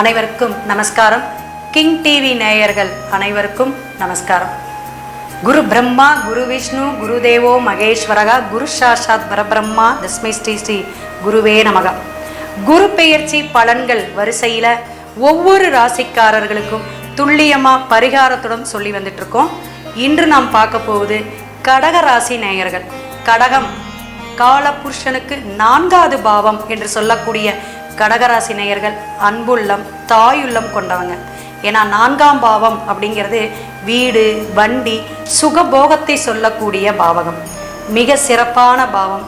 அனைவருக்கும் நமஸ்காரம். King TV நேயர்கள் அனைவருக்கும் நமஸ்காரம். குரு பிரம்மா குரு விஷ்ணு குரு தேவோ மகேஸ்வரகா குரு சாஷாத் பரபிரம்மா தஸ்மை ஸ்ரீ ஸ்ரீ குருவே நமகா. குரு பெயர்ச்சி பலன்கள் வரிசையில ஒவ்வொரு ராசிக்காரர்களுக்கும் துல்லியமா பரிகாரத்துடன் சொல்லி வந்துட்டு இருக்கோம் இன்று நாம் பார்க்க போவது கடக ராசி நேயர்கள். கடகம் காலபுருஷனுக்கு நான்காவது பாவம் என்று சொல்லக்கூடிய கடகராசி நேயர்கள் அன்புள்ளம் தாயுள்ளம் கொண்டவங்க. ஏன்னா நான்காம் பாவம் அப்படிங்கிறது வீடு வண்டி சுகபோகத்தை சொல்லக்கூடிய பாவகம். மிக சிறப்பான பாவம்.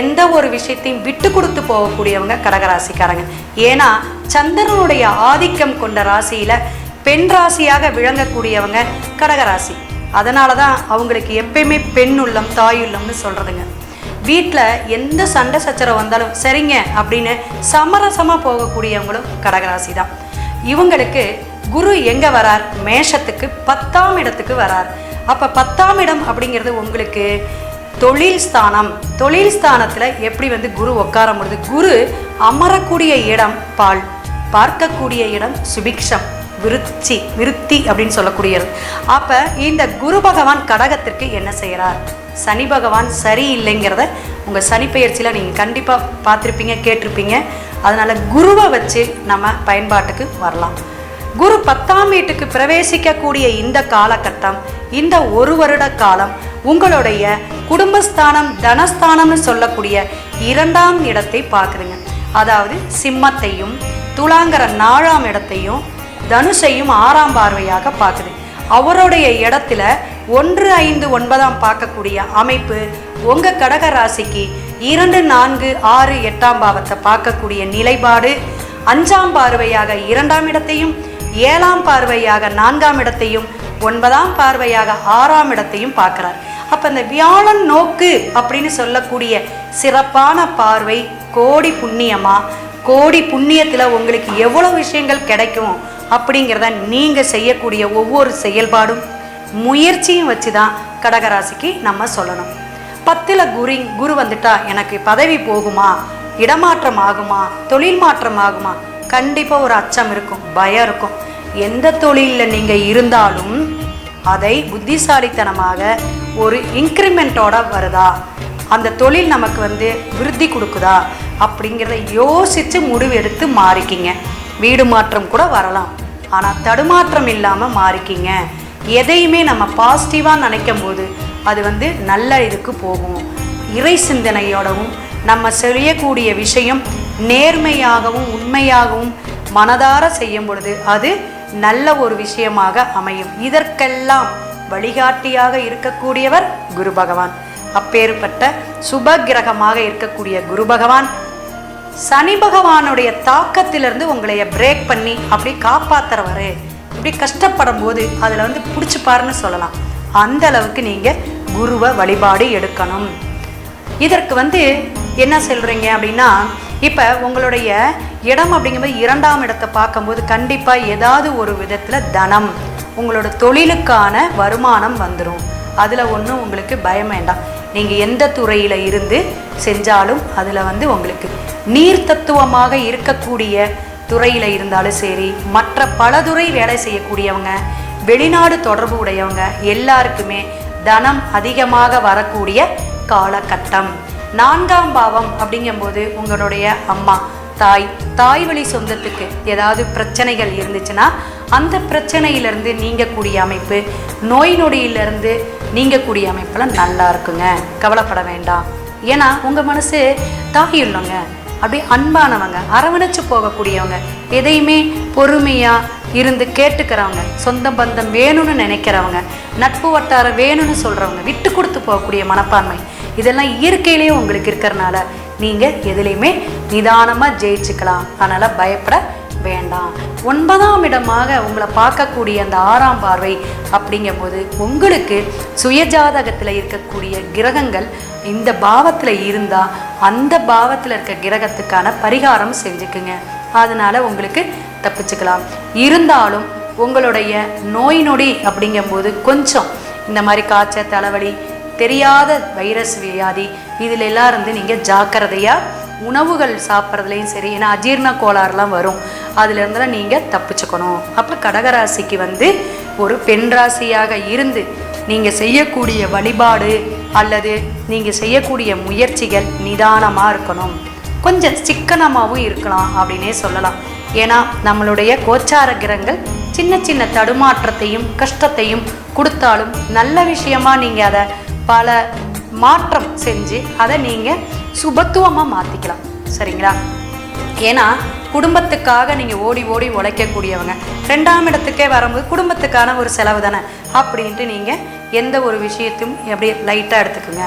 எந்த ஒரு விஷயத்தையும் விட்டு கொடுத்து போகக்கூடியவங்க கடகராசிக்காரங்க. ஏன்னா சந்திரனுடைய ஆதிக்கம் கொண்ட ராசியில பெண் ராசியாக விளங்கக்கூடியவங்க கடகராசி. அதனால தான் அவங்களுக்கு எப்பயுமே பெண் உள்ளம் தாயுள்ளம்னு சொல்றதுங்க. வீட்டில் எந்த சண்டை சச்சரவு வந்தாலும் சரிங்க அப்படின்னு சமரசமாக போகக்கூடியவங்களும் கடகராசி தான் இவங்களுக்கு குரு எங்கே வரார்? மேஷத்துக்கு பத்தாம் இடத்துக்கு வரார். அப்போ பத்தாம் இடம் அப்படிங்கிறது உங்களுக்கு தொழில் ஸ்தானம். தொழில் ஸ்தானத்தில் எப்படி வந்து குரு உட்கார முடியுது? குரு அமரக்கூடிய இடம் பால் பார்க்கக்கூடிய இடம் சுபிக்ஷம். விருத்தி விருத்தி அப்படின்னு சொல்லக்கூடியது. அப்போ இந்த குரு பகவான் கடகத்திற்கு என்ன செய்கிறார் சனி பகவான் சரியில்லைங்கிறத உங்கள் சனி பயிற்சியில் நீங்கள் கண்டிப்பாக பார்த்துருப்பீங்க கேட்டிருப்பீங்க. அதனால் குருவை வச்சு நம்ம பயன்பாட்டுக்கு வரலாம். குரு பத்தாம் வீட்டுக்கு பிரவேசிக்கக்கூடிய இந்த காலகட்டம் இந்த ஒரு வருட காலம் உங்களுடைய குடும்பஸ்தானம் தனஸ்தானம்னு சொல்லக்கூடிய இரண்டாம் இடத்தை பார்க்குதுங்க. அதாவது சிம்மத்தையும் துலாங்கர நாலாம் இடத்தையும் தனுஷையும் ஆறாம் பார்வையாக பார்க்குது. அவருடைய இடத்துல ஒன்று ஐந்து ஒன்பதாம் பார்க்கக்கூடிய அமைப்பு உங்கள் கடக ராசிக்கு இரண்டு நான்கு ஆறு எட்டாம் பாவத்தை பார்க்கக்கூடிய நிலைப்பாடு. அஞ்சாம் பார்வையாக இரண்டாம் இடத்தையும் ஏழாம் பார்வையாக நான்காம் இடத்தையும் ஒன்பதாம் பார்வையாக ஆறாம் இடத்தையும் பார்க்குறார். அப்போ இந்த வியாழன் நோக்கு அப்படின்னு சொல்லக்கூடிய சிறப்பான பார்வை கோடி புண்ணியமா? கோடி புண்ணியத்தில் உங்களுக்கு எவ்வளோ விஷயங்கள் கிடைக்கும் அப்படிங்கிறத நீங்கள் செய்யக்கூடிய ஒவ்வொரு செயல்பாடும் முயற்சியும் வச்சு தான் கடகராசிக்கு நம்ம சொல்லணும். பத்தில் குரு குரு வந்துட்டா எனக்கு பதவி போகுமா? இடமாற்றம் ஆகுமா? தொழில் மாற்றம் ஆகுமா? கண்டிப்பாக ஒரு அச்சம் இருக்கும் பயம் இருக்கும். எந்த தொழிலில் நீங்கள் இருந்தாலும் அதை புத்திசாலித்தனமாக ஒரு இன்க்ரிமெண்ட்டோட வருதா? அந்த தொழில் நமக்கு வந்து விருத்தி கொடுக்குதா? அப்படிங்கிறத யோசித்து முடிவெடுத்து மாறிக்கிங்க. வீடு மாற்றம் கூட வரலாம். ஆனால் தடுமாற்றம் இல்லாமல் மாறிக்கிங்க. எதையுமே நம்ம பாசிட்டிவாக நினைக்கும் போது அது வந்து நல்ல இதுக்கு போகும். இறை சிந்தனையோடவும் நம்ம செய்யக்கூடிய விஷயம் நேர்மையாகவும் உண்மையாகவும் மனதார செய்யும் பொழுது அது நல்ல ஒரு விஷயமாக அமையும். இதற்கெல்லாம் வழிகாட்டியாக இருக்கக்கூடியவர் குரு பகவான். அப்பேற்பட்ட சுப கிரகமாக இருக்கக்கூடிய குரு பகவான். சனி பகவானுடைய தாக்கத்திலிருந்து உங்களைய பிரேக் பண்ணி அப்படி காப்பாத்துறவரு. இப்படி கஷ்டப்படும் போது அதில் வந்து பிடிச்சி பாருன்னு சொல்லலாம். அந்த அளவுக்கு நீங்கள் குருவை வழிபாடு எடுக்கணும். இதற்கு வந்து என்ன சொல்கிறீங்க அப்படின்னா இப்போ உங்களுடைய இடம் அப்படிங்கும்போது இரண்டாம் இடத்தை பார்க்கும்போது கண்டிப்பாக ஏதாவது ஒரு விதத்தில் தனம் உங்களோட தொழிலுக்கான வருமானம் வந்துடும் அதில் ஒன்றும் உங்களுக்கு பயம் வேண்டாம். நீங்கள் எந்த துறையில் இருந்து செஞ்சாலும் அதில் வந்து உங்களுக்கு நீர் தத்துவமாக இருக்கக்கூடிய துறையில் இருந்தாலும் சரி மற்ற பல துறை வேலை செய்யக்கூடியவங்க வெளிநாடு தொடர்பு உடையவங்க எல்லாருக்குமே தனம் அதிகமாக வரக்கூடிய காலகட்டம். நான்காம் பாவம் அப்படிங்கும்போது உங்களுடைய அம்மா தாய் தாய் வழி சொந்தத்துக்கு ஏதாவது பிரச்சனைகள் இருந்துச்சுன்னா அந்த பிரச்சனையிலிருந்து நீங்கக்கூடிய அமைப்பு நோய் நொடியிலிருந்து நீங்கக்கூடிய அமைப்பில் நல்லா இருக்குங்க. கவலைப்பட வேண்டாம். ஏன்னா உங்கள் மனசு தாயுள்ளங்க அப்படி அன்பானவங்க அரவணைச்சு போகக்கூடியவங்க எதையுமே பொறுமையாக இருந்து கேட்டுக்கிறவங்க சொந்த பந்தம் வேணும்னு நினைக்கிறவங்க நட்பு வட்டாரம் வேணும்னு சொல்கிறவங்க விட்டு கொடுத்து போகக்கூடிய மனப்பான்மை இதெல்லாம் இயற்கையிலேயே உங்களுக்கு இருக்கிறனால நீங்கள் எதுலேயுமே நிதானமாக ஜெயிச்சுக்கலாம். அதனால் பயப்பட வேண்டாம். ஒன்பதாம் இடமாக உங்களை பார்க்கக்கூடிய அந்த ஆறாம் பார்வை அப்படிங்கும்போது உங்களுக்கு சுயஜாதகத்தில் இருக்கக்கூடிய கிரகங்கள் இந்த பாவத்தில் இருந்தால் அந்த பாவத்தில் இருக்க கிரகத்துக்கான பரிகாரம் செஞ்சுக்குங்க. அதனால் உங்களுக்கு தப்பிச்சுக்கலாம். இருந்தாலும் உங்களுடைய நோய் நொடி அப்படிங்கும்போது கொஞ்சம் இந்த மாதிரி காய்ச்சல் தலைவலி தெரியாத வைரஸ் வியாதி இதில் எல்லாம் இருந்து நீங்கள் ஜாக்கிரதையாக உணவுகள் சாப்பிட்றதுலையும் சரி ஏன்னா அஜீரண கோளாறுலாம் வரும். அதுலேருந்துலாம் நீங்கள் தப்பிச்சுக்கணும். அப்போ கடகராசிக்கு வந்து ஒரு பெண் ராசியாக இருந்து நீங்கள் செய்யக்கூடிய வழிபாடு அல்லது நீங்கள் செய்யக்கூடிய முயற்சிகள் நிதானமாக இருக்கணும். கொஞ்சம் சிக்கனமாகவும் இருக்கலாம் அப்படின்னே சொல்லலாம். ஏன்னா நம்மளுடைய கோச்சார கிரகங்கள் சின்ன சின்ன தடுமாற்றத்தையும் கஷ்டத்தையும் கொடுத்தாலும் நல்ல விஷயமா நீங்கள் அதை பல மாற்றம் செஞ்சு அதை நீங்கள் சுபத்துவமாக மாற்றிக்கலாம் சரிங்களா? ஏன்னா குடும்பத்துக்காக நீங்கள் ஓடி ஓடி உழைக்கக்கூடியவங்க. ரெண்டாம் இடத்துக்கே வரும்போது குடும்பத்துக்கான ஒரு செலவு தானே? அப்படின்ட்டு நீங்கள் எந்த ஒரு விஷயத்தையும் எப்படி லைட்டாக எடுத்துக்கோங்க.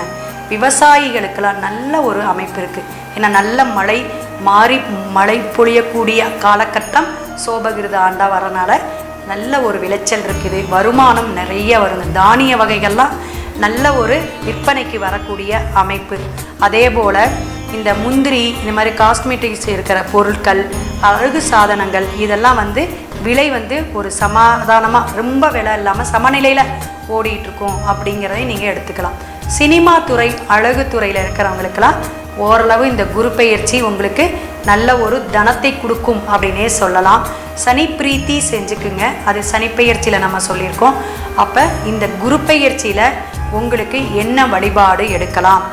விவசாயிகளுக்கெல்லாம் நல்ல ஒரு அமைப்பு இருக்குது ஏன்னா நல்ல மழை மாறி மழை பொழியக்கூடிய காலகட்டம் சோபகிருத ஆண்டாக வரனால நல்ல ஒரு விளைச்சல் இருக்குது. வருமானம் நிறைய வருங்க தானிய வகைகள்லாம் நல்ல ஒரு விற்பனைக்கு வரக்கூடிய அமைப்பு. அதே போல் இந்த முந்திரி இந்த மாதிரி காஸ்மெட்டிக்ஸ் இருக்கிற பொருட்கள் அழகு சாதனங்கள் இதெல்லாம் வந்து விலை வந்து ஒரு சமாதானமாக ரொம்ப விலை இல்லாமல் சமநிலையில் ஓடிட்டுருக்கோம் அப்படிங்கிறதையும் நீங்கள் எடுத்துக்கலாம். சினிமா துறை அழகு துறையில் இருக்கிறவங்களுக்கெல்லாம் ஓரளவு இந்த குரு பயிற்சி உங்களுக்கு நல்ல ஒரு தனத்தை கொடுக்கும் அப்படின்னே சொல்லலாம். சனி பிரீத்தி செஞ்சுக்குங்க. அது சனி பெயர்ச்சியில் நம்ம சொல்லியிருக்கோம். அப்போ இந்த குரு பெயர்ச்சியில் உங்களுக்கு என்ன வழிபாடு எடுக்கலாம்?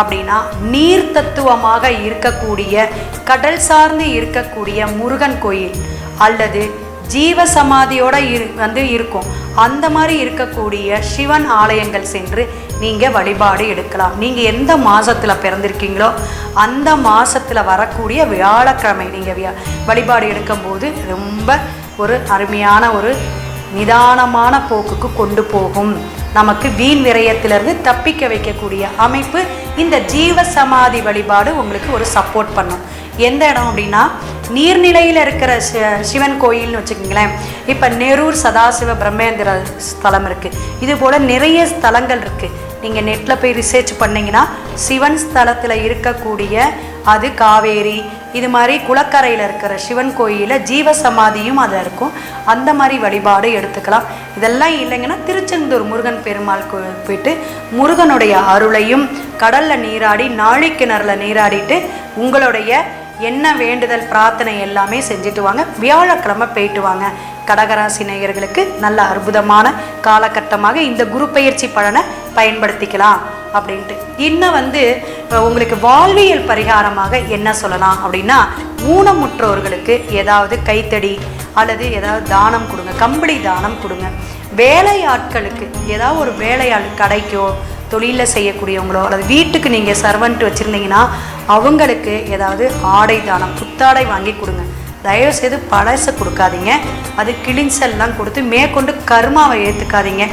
அப்படின்னா நீர் தத்துவமாக இருக்கக்கூடிய கடல் சார்ந்து இருக்கக்கூடிய முருகன் கோயில் அல்லது ஜீவ சமாதியோட இரு வந்து இருக்கும். அந்த மாதிரி இருக்கக்கூடிய சிவன் ஆலயங்கள் சென்று நீங்கள் வழிபாடு எடுக்கலாம். நீங்கள் எந்த மாதத்தில் பிறந்திருக்கீங்களோ அந்த மாதத்தில் வரக்கூடிய வியாழக்கிழமை நீங்கள் வியா வழிபாடு எடுக்கும்போது ரொம்ப ஒரு அருமையான ஒரு நிதானமான போக்குக்கு கொண்டு போகும். நமக்கு வீண் விரயத்திலிருந்து தப்பிக்க வைக்கக்கூடிய அமைப்பு இந்த ஜீவ சமாதி வழிபாடு உங்களுக்கு ஒரு சப்போர்ட் பண்ணும். எந்த இடம் அப்படின்னா நீர்நிலையில் இருக்கிற சி- சிவன் கோயில்னு வச்சுக்கோங்களேன். இப்போ நெரூர் சதாசிவ பிரம்மேந்திர ஸ்தலம் இருக்குது இது போல் நிறைய ஸ்தலங்கள் இருக்குது நீங்கள் நெட்டில் போய் ரிசர்ச் பண்ணிங்கன்னா சிவன் ஸ்தலத்தில் இருக்கக்கூடிய அது காவேரி இது மாதிரி குளக்கரையில் இருக்கிற சிவன் கோயிலில் ஜீவ சமாதியும் அதில் இருக்கும். அந்த மாதிரி வழிபாடு எடுத்துக்கலாம். இதெல்லாம் இல்லைங்கன்னா திருச்செந்தூர் முருகன் பெருமாள் கோயில் போயிட்டு முருகனுடைய அருளையும் கடலில் நீராடி நாழிக்கிணறுல நீராடிட்டு உங்களுடைய என்ன வேண்டுதல் பிரார்த்தனை எல்லாமே செஞ்சுட்டு வாங்க. வியாழக்கிழமை போயிட்டு வாங்க. கடகராசி நேயர்களுக்கு நல்ல அற்புதமான காலகட்டமாக இந்த குரு பயிற்சி பலனை பயன்படுத்திக்கலாம் அப்படின்ட்டு. இன்னும் வந்து உங்களுக்கு வாழ்வியல் பரிகாரமாக என்ன சொல்லலாம் அப்படின்னா ஊனமுற்றோர்களுக்கு ஏதாவது கைத்தடி அல்லது ஏதாவது தானம் கொடுங்க கம்பளி தானம் கொடுங்க. வேலையாட்களுக்கு ஏதாவது ஒரு வேலையாள் கடைக்கோ தொழிலில் செய்யக்கூடியவங்களோ அல்லது வீட்டுக்கு நீங்கள் சர்வெண்ட் வச்சுருந்தீங்கன்னா அவங்களுக்கு ஏதாவது ஆடை தானம் புத்தாடை வாங்கி கொடுங்க. தயவுசெய்து பழசை கொடுக்காதீங்க. அது கிழிஞ்செல்லாம் கொடுத்து மேற்கொண்டு கர்மாவை ஏற்றுக்காதீங்க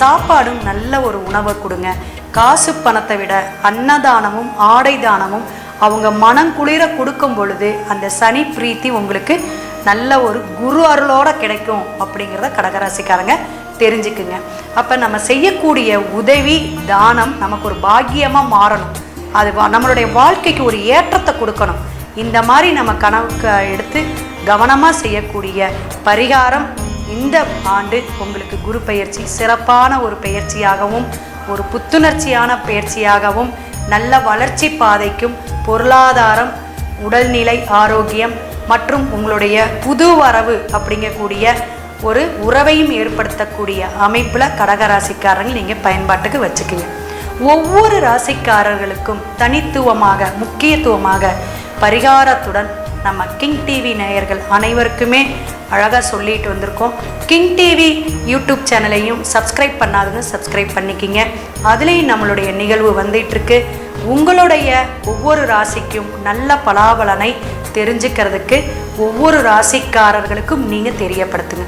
சாப்பாடும் நல்ல ஒரு உணவை கொடுங்க. காசு பணத்தை விட அன்னதானமும் ஆடை தானமும் அவங்க மனம் குளிர கொடுக்கும் பொழுது அந்த சனி பிரீத்தி உங்களுக்கு நல்ல ஒரு குரு அருளோட கிடைக்கும் அப்படிங்கிறத கடகராசிக்காரங்க தெரிஞ்சுக்குங்க. அப்போ நம்ம செய்யக்கூடிய உதவி தானம் நமக்கு ஒரு பாக்கியமாக மாறணும். அது நம்மளுடைய வாழ்க்கைக்கு ஒரு ஏற்றத்தை கொடுக்கணும். இந்த மாதிரி நம்ம கணக்கு எடுத்து கவனமாக செய்யக்கூடிய பரிகாரம் இந்த ஆண்டு உங்களுக்கு குரு பயிற்சி சிறப்பான ஒரு பயிற்சியாகவும் ஒரு புத்துணர்ச்சியான பயிற்சியாகவும் நல்ல வளர்ச்சி பாதைக்கும் பொருளாதாரம் உடல்நிலை ஆரோக்கியம் மற்றும் உங்களுடைய புது வரவு அப்படிங்கக்கூடிய ஒரு உறவையும் ஏற்படுத்தக்கூடிய அமைப்பில் கடகராசிக்காரங்க நீங்கள் பயன்பாட்டுக்கு வச்சுக்கோங்க. ஒவ்வொரு ராசிக்காரர்களுக்கும் தனித்துவமாக முக்கியத்துவமாக பரிகாரத்துடன் நம்ம கிங் டிவி நேயர்கள் அனைவருக்குமே அழகாக சொல்லிட்டு வந்திருக்கோம். கிங் டிவி யூடியூப் சேனலையும் சப்ஸ்கிரைப் பண்ணாதுன்னு சப்ஸ்கிரைப் பண்ணிக்கிங்க. அதுலேயும் நம்மளுடைய நிகழ்வு வந்துட்டுருக்கு உங்களுடைய ஒவ்வொரு ராசிக்கும் நல்ல பலாபலனை தெரிஞ்சுக்கிறதுக்கு ஒவ்வொரு ராசிக்காரர்களுக்கும் நீங்கள் தெரியப்படுத்துங்க.